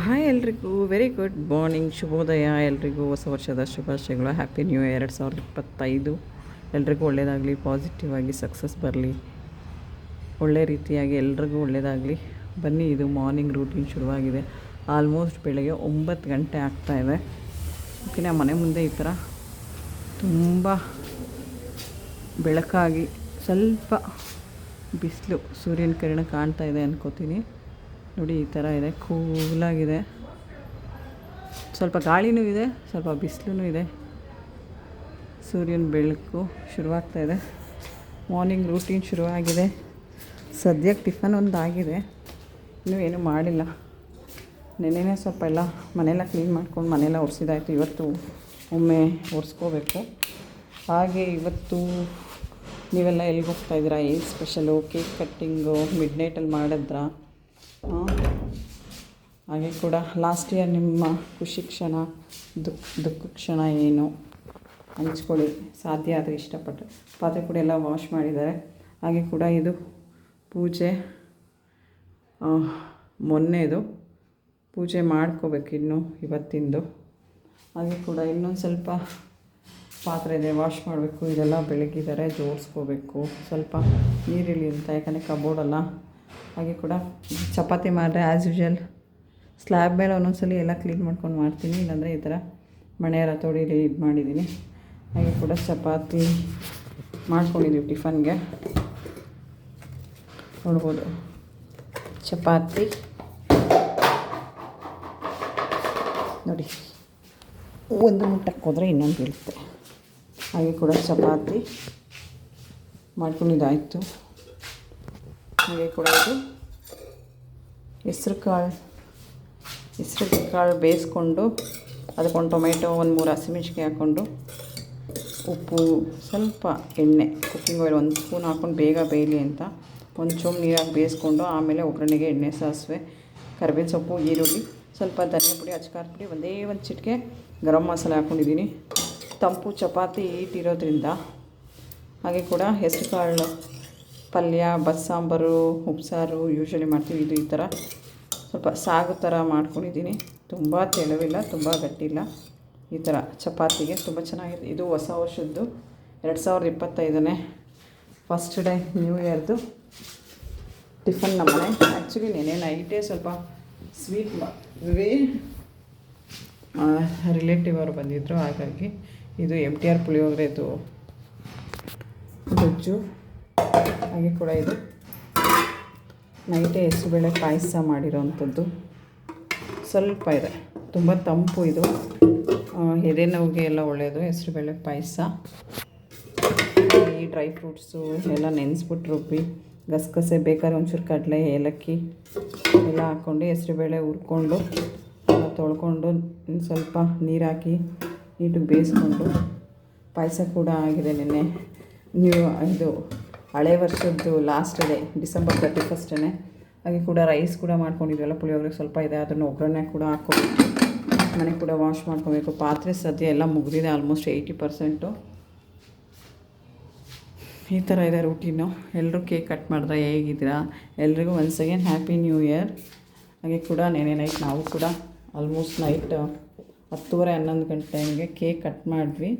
Hi ಎಲ್ರಿಗೂ very good morning ಶುಭೋದಯ. ಎಲ್ರಿಗೂ ಹೊಸ ವರ್ಷದ ಶುಭಾಶಯಗಳು. ಹ್ಯಾಪಿ ನ್ಯೂ ಇಯರ್ ಎರಡು ಸಾವಿರದ ಇಪ್ಪತ್ತೈದು. ಎಲ್ರಿಗೂ ಒಳ್ಳೆಯದಾಗಲಿ ಪಾಸಿಟಿವ್ ಆಗಿ ಸಕ್ಸಸ್ ಬರಲಿ. ಒಳ್ಳೆ ರೀತಿಯಾಗಿ ಎಲ್ರಿಗೂ ಒಳ್ಳೆಯದಾಗಲಿ ಬನ್ನಿ, ಇದು ಮಾರ್ನಿಂಗ್ ರೂಟೀನ್ ಶುರುವಾಗಿದೆ. ಆಲ್ಮೋಸ್ಟ್ ಬೆಳಗ್ಗೆ ಒಂಬತ್ತು ಗಂಟೆ ಆಗ್ತಾಯಿದೆ ನಮ್ಮ ಮನೆ ಮುಂದೆ ಈ ಥರ ತುಂಬ ಬೆಳಕಾಗಿ ಸ್ವಲ್ಪ ಬಿಸಿಲು, ಸೂರ್ಯನ ಕಿರಣ ಕಾಣ್ತಾ ಇದೆ ಅನ್ಕೋತೀನಿ. ನೋಡಿ, ಈ ಥರ ಇದೆ. ಕೂಲಾಗಿದೆ. ಸ್ವಲ್ಪ ಗಾಳಿನೂ ಇದೆ, ಸ್ವಲ್ಪ ಬಿಸಿಲೂ ಇದೆ. ಸೂರ್ಯನ ಬೆಳಕು ಶುರುವಾಗ್ತಾ ಇದೆ. ಮಾರ್ನಿಂಗ್ ರೂಟೀನ್ ಶುರುವಾಗಿದೆ. ಸದ್ಯಕ್ಕೆ ಟಿಫನ್ ಒಂದು ಆಗಿದೆ ಇನ್ನೂ ಏನೂ ಮಾಡಿಲ್ಲ. ನೆನ್ನೆನೇ ಸ್ವಲ್ಪ ಎಲ್ಲ ಮನೆಯೆಲ್ಲ ಕ್ಲೀನ್ ಮಾಡ್ಕೊಂಡು ಮನೆಯೆಲ್ಲ ಒರೆಸಿದಾಯಿತು. ಇವತ್ತು ಒಮ್ಮೆ ಒರೆಸ್ಕೋಬೇಕು. ಹಾಗೆ ಇವತ್ತು ನೀವೆಲ್ಲ ಎಲ್ಲಿಗೆ ಹೋಗ್ತಾ ಇದ್ದೀರಾ? ಏನು ಸ್ಪೆಷಲು ಕೇಕ್ ಕಟ್ಟಿಂಗು ಮಿಡ್ ನೈಟಲ್ಲಿ ಮಾಡಿದ್ರಾ? ಹಾಗೆ ಕೂಡ ಲಾಸ್ಟ್ ಇಯರ್ ನಿಮ್ಮ ಖುಷಿ ಕ್ಷಣ, ದುಃಖ ದುಃಖ ಕ್ಷಣ ಏನು? ಹಂಚ್ಕೊಳ್ಳಿ. ಸಾಧ್ಯ ಆದರೆ ಇಷ್ಟಪಟ್ಟು. ಪಾತ್ರೆ ಕೂಡ ಎಲ್ಲ ವಾಶ್ ಮಾಡಿದ್ದಾರೆ. ಹಾಗೆ ಕೂಡ ಇದು ಪೂಜೆ ಮೊನ್ನೆದು ಪೂಜೆ ಮಾಡ್ಕೋಬೇಕು ಇನ್ನು ಇವತ್ತಿಂದು. ಹಾಗೆ ಕೂಡ ಇನ್ನೊಂದು ಸ್ವಲ್ಪ ಪಾತ್ರೆ ಇದೆ ವಾಶ್ ಮಾಡಬೇಕು. ಇದೆಲ್ಲ ಬೆಳಗಿದ್ದಾರೆ ಜೋಡಿಸ್ಕೋಬೇಕು ಸ್ವಲ್ಪ ನೀರಿಳಿ ಅಂತ, ಯಾಕಂದರೆ ಕಬೋರ್ಡಲ್ಲ ಹಾಗೆ ಕೂಡ ಚಪಾತಿ ಮಾಡಿದ್ರೆ ಆ್ಯಸ್ ಯೂಶಲ್ ಸ್ಲ್ಯಾಬ್ ಮೇಲೆ ಒಂದೊಂದ್ಸಲಿ ಎಲ್ಲ ಕ್ಲೀನ್ ಮಾಡ್ಕೊಂಡು ಮಾಡ್ತೀನಿ, ಇಲ್ಲಾಂದರೆ ಈ ಥರ ಮಣೆಯ ಎಲ್ಲ ತೊಡೀಲಿ ಇದು ಮಾಡಿದ್ದೀನಿ ಹಾಗೆ ಕೂಡ ಚಪಾತಿ ಮಾಡ್ಕೊಂಡಿದ್ದೀವಿ ಟಿಫನ್ಗೆ ನೋಡ್ಬೋದು. ಚಪಾತಿ. ನೋಡಿ. ಒಂದು ಮುಟ್ಟಕ್ಕೆ ಹೋದರೆ ಇನ್ನೊಂದು ಬೀಳುತ್ತೆ. ಹಾಗೆ ಕೂಡ ಚಪಾತಿ ಮಾಡ್ಕೊಂಡಿದ್ದಾಯಿತು. ಹಾಗೆ ಕೂಡ ಇದು. ಹೆಸ್ರು ಕಾಳು ಹೆಸ್ರು ಕಾಳು ಬೇಯಿಸ್ಕೊಂಡು ಅದಕ್ಕೊಂದು ಟೊಮೆಟೊ, ಒಂದು ಮೂರು ಹಸಿಮೆಣ್ಸಿಕಾಯಿ ಹಾಕ್ಕೊಂಡು ಉಪ್ಪು, ಸ್ವಲ್ಪ ಎಣ್ಣೆ ಕುಕ್ಕಿಂಗ್ ಆಯಿಲ್ ಒಂದು ಸ್ಪೂನ್ ಹಾಕ್ಕೊಂಡು ಬೇಗ ಬೇಯಲಿ ಅಂತ. ಒಂದು ಚೂಮ್ ನೀರಾಗಿ ಬೇಯಿಸ್ಕೊಂಡು ಆಮೇಲೆ ಒಗ್ಗರಣೆಗೆ ಎಣ್ಣೆ ಸಾಸಿವೆ, ಕರಿಬೇವಿನ ಸೊಪ್ಪು, ಈರುಳ್ಳಿ, ಸ್ವಲ್ಪ ಧನಿಯಾ ಪುಡಿ ಅಚ್ಚಕಾರ ಪುಡಿ, ಒಂದೇ ಒಂದು ಚಿಟಿಕೆ ಗರಂ ಮಸಾಲೆ ಹಾಕ್ಕೊಂಡಿದ್ದೀನಿ. ತಂಪು, ಚಪಾತಿ ಇಟ್ಟಿರೋದ್ರಿಂದ ಹಾಗೆ ಕೂಡ ಹೆಸರು ಕಾಳು ಪಲ್ಯ, ಬಸ್ಸಾಂಬಾರು, ಉಪ್ಸಾರು ಯೂಶ್ವಲಿ ಮಾಡ್ತೀವಿ. ಇದು ಈ ಥರ ಸ್ವಲ್ಪ ಸಾಗು ಥರ ಮಾಡ್ಕೊಂಡಿದ್ದೀನಿ. ತುಂಬ ತೆಳುವಿಲ್ಲ, ತುಂಬ ಗಟ್ಟಿಲ್ಲ. ಈ ಥರ ಚಪಾತಿಗೆ ತುಂಬ ಚೆನ್ನಾಗಿದೆ. ಇದು ಹೊಸ ವರ್ಷದ್ದು, ಎರಡು ಸಾವಿರದ ಇಪ್ಪತ್ತೈದನೇ ಫಸ್ಟ್ ಡೇ ನ್ಯೂ ಇಯರ್ದು ಟಿಫನ್ ನಮ್ಮನೆ ಆ್ಯಕ್ಚುಲಿ ನೆನೆ ನೈಟೇ ಸ್ವಲ್ಪ ಸ್ವೀಟ್ ಮಾಡಿದ್ವಿ ರಿಲೇಟಿವ್ ಅವರು ಬಂದಿದ್ದರು ಹಾಗಾಗಿ ಇದು ಎಂ ಟಿ ಆರ್ ಪುಳಿಯೋಗರೆದು ಗೊಜ್ಜು. ಹಾಗೆ ಕೂಡ ಇದು. ನೈಟೇ ಹೆಸರುಬೇಳೆ ಪಾಯಸ ಮಾಡಿರೋವಂಥದ್ದು ಸ್ವಲ್ಪ ಇದೆ. ತುಂಬ ತಂಪು ಇದು. ಎದೆನೋವಿಗೆ ಎದೆ ನೋವಿಗೆ ಎಲ್ಲ ಒಳ್ಳೆಯದು ಹೆಸರುಬೇಳೆ ಪಾಯಸ. ಈ ಡ್ರೈ ಫ್ರೂಟ್ಸು ಎಲ್ಲ ನೆನೆಸ್ಬಿಟ್ಟು ರುಬ್ಬಿ ಗಸಗಸೆ ಬೇಕಾದ್ರೆ ಒಂಚೂರು ಕಡಲೆ, ಏಲಕ್ಕಿ ಎಲ್ಲ ಹಾಕ್ಕೊಂಡು ಹೆಸರುಬೇಳೆ ಹುರ್ಕೊಂಡು ತೊಳ್ಕೊಂಡು ಸ್ವಲ್ಪ ನೀರು ಹಾಕಿ ನೀಟಿಗೆ ಬೇಯಿಸ್ಕೊಂಡು ಪಾಯಸ ಕೂಡ ಆಗಿದೆ ನಿನ್ನೆ. ನೀವು ಇದು ಹಳೆ ವರ್ಷದ್ದು ಲಾಸ್ಟ್ ಡೇ ಡಿಸೆಂಬರ್ ತರ್ಟಿ ಫಸ್ಟೇ ಹಾಗೆ ಕೂಡ ರೈಸ್ ಕೂಡ ಮಾಡ್ಕೊಂಡಿದ್ವಲ್ಲ, ಪುಳಿಯೋಗರೆ ಸ್ವಲ್ಪ ಇದೆ, ಅದನ್ನು ಒಗ್ಗರಣೆ ಕೂಡ ಹಾಕ್ಕೋಬೇಕು ಮನೆ ಕೂಡ ವಾಶ್ ಮಾಡ್ಕೋಬೇಕು. ಪಾತ್ರೆ ಸದ್ಯ ಎಲ್ಲ ಮುಗಿದಿದೆ ಆಲ್ಮೋಸ್ಟ್ ಏಯ್ಟಿ ಪರ್ಸೆಂಟು ಈ ಥರ ಇದೆ ರೂಟೀನು ಎಲ್ಲರೂ ಕೇಕ್ ಕಟ್ ಮಾಡಿದ್ರೆ ಹೇಗಿದ್ದೀರಾ? ಎಲ್ರಿಗೂ once again happy new year ಹಾಗೆ ಕೂಡ ನೆನೆ ನೈಟ್ ನಾವು ಕೂಡ ಆಲ್ಮೋಸ್ಟ್ ನೈಟ್ ಹತ್ತುವರೆ ಹನ್ನೊಂದು ಗಂಟೆ ಹಂಗೆ ಕೇಕ್ ಕಟ್ ಮಾಡಿದ್ವಿ.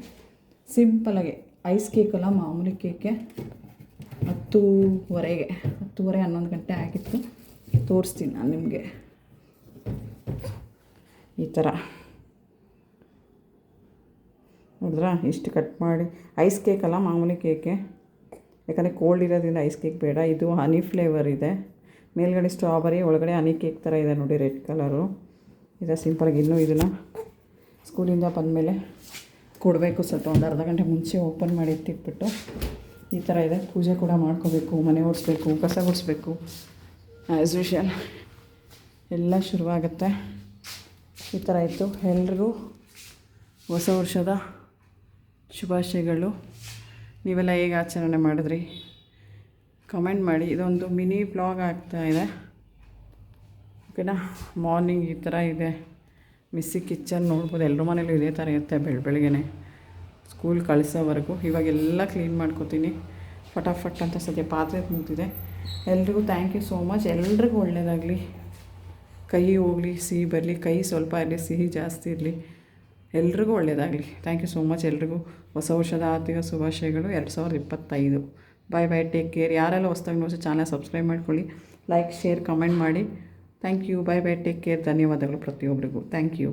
ಸಿಂಪಲಾಗಿ ಐಸ್ ಕೇಕಲ್ಲ ಮಾಮೂಲಿ ಕೇಕೆ ಹತ್ತೂವರೆಗೆ, ಹತ್ತುವರೆ ಹನ್ನೊಂದು ಗಂಟೆ ಆಗಿತ್ತು. ತೋರಿಸ್ತೀನಿ ನಾನು ನಿಮಗೆ. ಈ ಥರ. ನೋಡಿದ್ರಾ? ಇಷ್ಟು ಕಟ್ ಮಾಡಿ. ಐಸ್ ಕೇಕ್ ಅಲ್ಲ ಮಾಮೂಲಿ ಕೇಕೆ ಯಾಕಂದರೆ ಕೋಲ್ಡ್ ಇರೋದ್ರಿಂದ ಐಸ್ ಕೇಕ್ ಬೇಡ. ಇದು ಹನಿ ಫ್ಲೇವರ್ ಇದೆ. ಮೇಲ್ಗಡೆ ಸ್ಟ್ರಾಬೆರಿ ಒಳಗಡೆ ಹನಿ ಕೇಕ್ ಥರ ಇದೆ ನೋಡಿ ರೆಡ್ ಕಲರು ಇದು ಸಿಂಪಲಾಗಿ ಇನ್ನೂ ಇದನ್ನು ಸ್ಕೂಲಿಂದ ಬಂದಮೇಲೆ ಕೊಡಬೇಕು ಸ್ವಲ್ಪ. ಒಂದು ಅರ್ಧ ಗಂಟೆ ಮುಂಚೆ ಓಪನ್ ಮಾಡಿ ಎತ್ತಿಟ್ಬಿಟ್ಟು ಈ ಥರ ಇದೆ. ಪೂಜೆ ಕೂಡ ಮಾಡ್ಕೋಬೇಕು ಮನೆ ಓಡಿಸ್ಬೇಕು ಕಸ ಗುಡಿಸ್ಬೇಕು. ಆ್ಯಸ್ ಯೂಶಲ್ ಎಲ್ಲ ಶುರುವಾಗುತ್ತೆ. ಈ ಥರ ಇತ್ತು. ಎಲ್ರಿಗೂ ಹೊಸ ವರ್ಷದ ಶುಭಾಶಯಗಳು. ನೀವೆಲ್ಲ ಹೇಗೆ ಆಚರಣೆ ಮಾಡಿದ್ರಿ? ಕಮೆಂಟ್ ಮಾಡಿ. ಇದೊಂದು ಮಿನಿ ಬ್ಲಾಗ್ ಆಗ್ತಾ ಇದೆ. ಓಕೆನಾ? ಮಾರ್ನಿಂಗ್ ಈ ಥರ ಇದೆ. ಮಿಸ್ಸಿ ಕಿಚನ್ ನೋಡ್ಬೋದು. ಎಲ್ಲರ ಮನೇಲೂ ಇದೇ ಥರ ಇರುತ್ತೆ ಬೆಳ್ ಬೆಳಗ್ಗೆನೆ. ಸ್ಕೂಲ್ ಕಳಿಸೋವರೆಗೂ ಇವಾಗೆಲ್ಲ ಕ್ಲೀನ್ ಮಾಡ್ಕೋತೀನಿ. ಫಟಾಫಟ್ ಅಂತ ಸದ್ಯ ಪಾತ್ರೆ ಮುಗ್ದಿದೆ ಎಲ್ರಿಗೂ ಥ್ಯಾಂಕ್ ಯು ಸೋ ಮಚ್ ಎಲ್ರಿಗೂ ಒಳ್ಳೆಯದಾಗಲಿ ಕೈ ಹೋಗಲಿ, ಸಿಹಿ ಬರಲಿ. ಕೈ ಸ್ವಲ್ಪ ಇರಲಿ, ಸಿಹಿ ಜಾಸ್ತಿ ಇರಲಿ. ಎಲ್ರಿಗೂ ಒಳ್ಳೆಯದಾಗಲಿ ಥ್ಯಾಂಕ್ ಯು ಸೋ ಮಚ್ ಎಲ್ರಿಗೂ. ಹೊಸ ವರ್ಷದ ಆರ್ಥಿಕ ಶುಭಾಶಯಗಳು. ಎರಡು ಸಾವಿರದ ಇಪ್ಪತ್ತೈದು. ಬಾಯ್ ಬಾಯ್ ಟೇಕ್ ಕೇರ್ ಯಾರೆಲ್ಲ ಹೊಸ್ದಾಗ ನೋಡಿ ಚಾನಲ್ ಸಬ್ಸ್ಕ್ರೈಬ್ ಮಾಡ್ಕೊಳ್ಳಿ. ಲೈಕ್ ಶೇರ್ ಕಮೆಂಟ್ ಮಾಡಿ. Thank you bye bye take care ಧನ್ಯವಾದಗಳು ಪ್ರತಿಯೊಬ್ಬರಿಗೂ ಥ್ಯಾಂಕ್ ಯು